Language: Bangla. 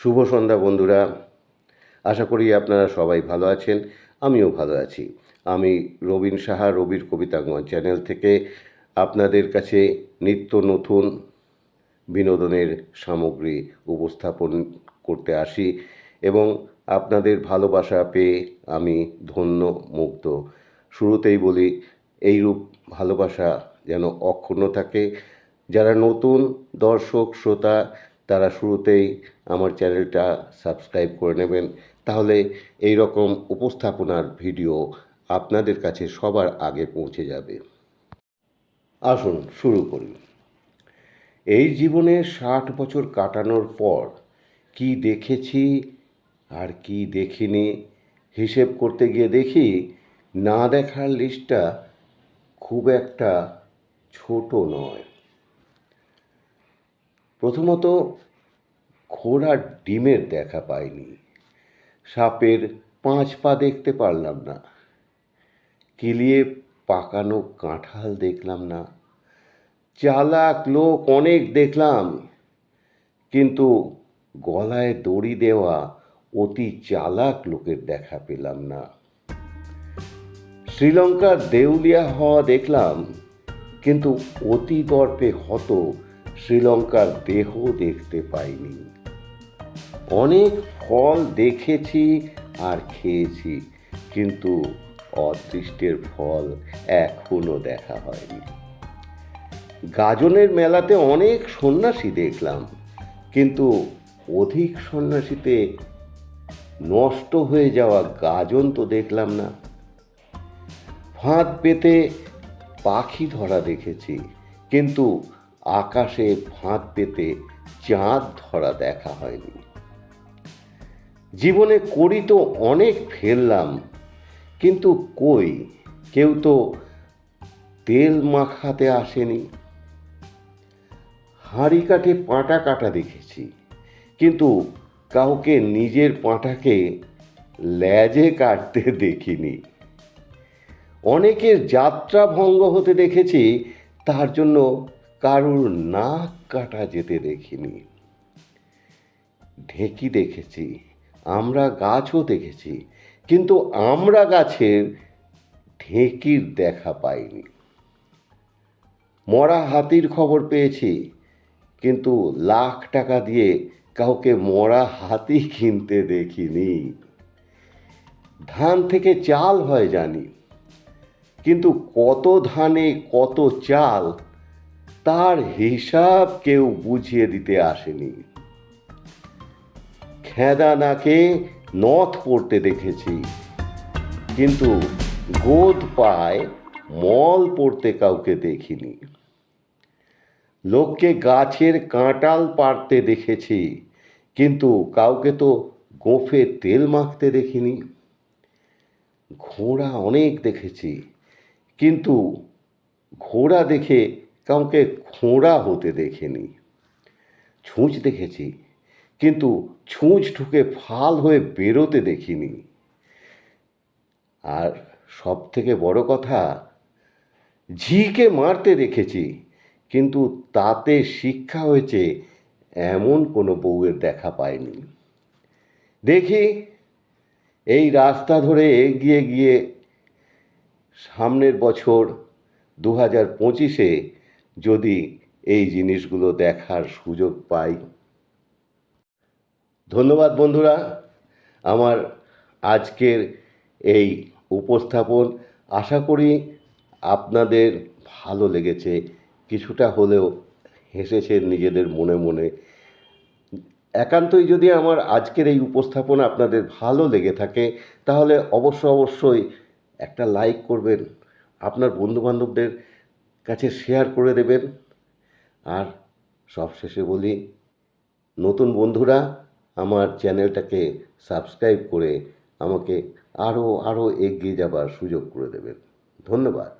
শুভ সন্ধ্যা বন্ধুরা। আশা করি আপনারা সবাই ভালো আছেন, আমিও ভালো আছি। আমি রবীন সাহা, রবির কবিতাঙ্গন চ্যানেল থেকে আপনাদের কাছে নিত্য নতুন বিনোদনের সামগ্রী উপস্থাপন করতে আসি এবং আপনাদের ভালোবাসা পেয়ে আমি ধন্য, মুগ্ধ। শুরুতেই বলি, এইরূপ ভালোবাসা যেন অক্ষুণ্ণ থাকে। যারা নতুন দর্শক, শ্রোতা তারা শুরুতেই আমার চ্যানেলটা সাবস্ক্রাইব করে নেবেন। তাহলে এই রকম উপস্থাপনার ভিডিও আপনাদের কাছে সবার আগে পৌঁছে যাবে। আসুন, শুরু করি। এই জীবনে ষাট বছর কাটানোর পর কি দেখেছি আর কি দেখিনি, হিসেব করতে গিয়ে দেখি না দেখার লিস্টটা খুব একটা ছোট নয়। প্রথমত ঘোড়ার ডিমের দেখা পাইনি। সাপের পাঁচ পা দেখতে পারলাম না। কিলিয়ে পাকানো কাঁঠাল দেখলাম না। চালাক লোক অনেক দেখলাম। কিন্তু গলায় দড়ি দেওয়া অতি চালাক লোকের দেখা পেলাম না। শ্রীলঙ্কার দেউলিয়া হওয়া দেখলাম, কিন্তু অতি দর্পে হত শ্রীলঙ্কার দেহ দেখতে পাইনি। অনেক ফল দেখেছি আর খেয়েছি, কিন্তু অদৃষ্টের ফল এখনও দেখা হয়নি। গাজনের মেলাতে অনেক সন্ন্যাসী দেখলাম, কিন্তু অধিক সন্ন্যাসীতে নষ্ট হয়ে যাওয়া গাজন তো দেখলাম না। ফাঁদ পেতে পাখি ধরা দেখেছি, কিন্তু আকাশে ফাঁদ পেতে চাঁদ ধরা দেখা হয়নি। জীবনে করি তো অনেক ফেললাম, কিন্তু কই? কেউ তো তেল মাখাতে আসেনি। হাঁড়ি কাঠে পাঁটা কাটা দেখেছি, কিন্তু কাউকে নিজের পাঁটাকে ল্যাজে কাটতে দেখিনি। অনেকের যাত্রা ভঙ্গ হতে দেখেছি, তার জন্য কারুর নাক কাটা যেতে দেখিনি। ঢেকি দেখেছি, আমরা গাছও দেখেছি, কিন্তু আমরা গাছের ঢেকির দেখা পাইনি। মরা হাতির খবর পেয়েছি, কিন্তু লাখ টাকা দিয়ে কাউকে মরা হাতি কিনতে দেখিনি। ধান থেকে চাল হয় জানি, কিন্তু কত ধানে কত চাল তার হিসাব কেউ বুঝিয়ে দিতে আসেনি। খেদা নাকে নথ পড়তে দেখেছি, কিন্তু গোদ পায় মল পড়তে কাউকে দেখিনি। লোককে গাছের কাঁটাল পাড়তে দেখেছি, কিন্তু কাউকে তো গোফে তেল মাখতে দেখিনি। ঘোড়া অনেক দেখেছি, কিন্তু ঘোড়া দেখে কাউকে খোঁড়া হতে দেখিনি। ছুঁচ দেখেছি, কিন্তু ছুঁচ ঢুকে ফাল হয়ে বেরোতে দেখিনি। আর সব থেকে বড় কথা, ঝিকে মারতে দেখেছি, কিন্তু তাতে শিক্ষা হয়েছে এমন কোনো বউয়ের দেখা পায়নি দেখি, এই রাস্তা ধরে এগিয়ে গিয়ে সামনের বছর দু হাজার পঁচিশে যদি এই জিনিসগুলো দেখার সুযোগ পাই। ধন্যবাদ বন্ধুরা। আমার আজকের এই উপস্থাপন আশা করি আপনাদের ভালো লেগেছে। কিছুটা হলেও হেসেছেন নিজেদের মনে মনে। একান্তই যদি আমার আজকের এই উপস্থাপন আপনাদের ভালো লেগে থাকে, তাহলে অবশ্য অবশ্যই একটা লাইক করবেন। আপনার বন্ধুবান্ধবদের কাছে শেয়ার করে দেবেন। আর সবশেষে বলি, নতুন বন্ধুরা, আমার চ্যানেলটাকে সাবস্ক্রাইব করে আমাকে আরও আরও এগিয়ে যাবার সুযোগ করে দেবেন। ধন্যবাদ।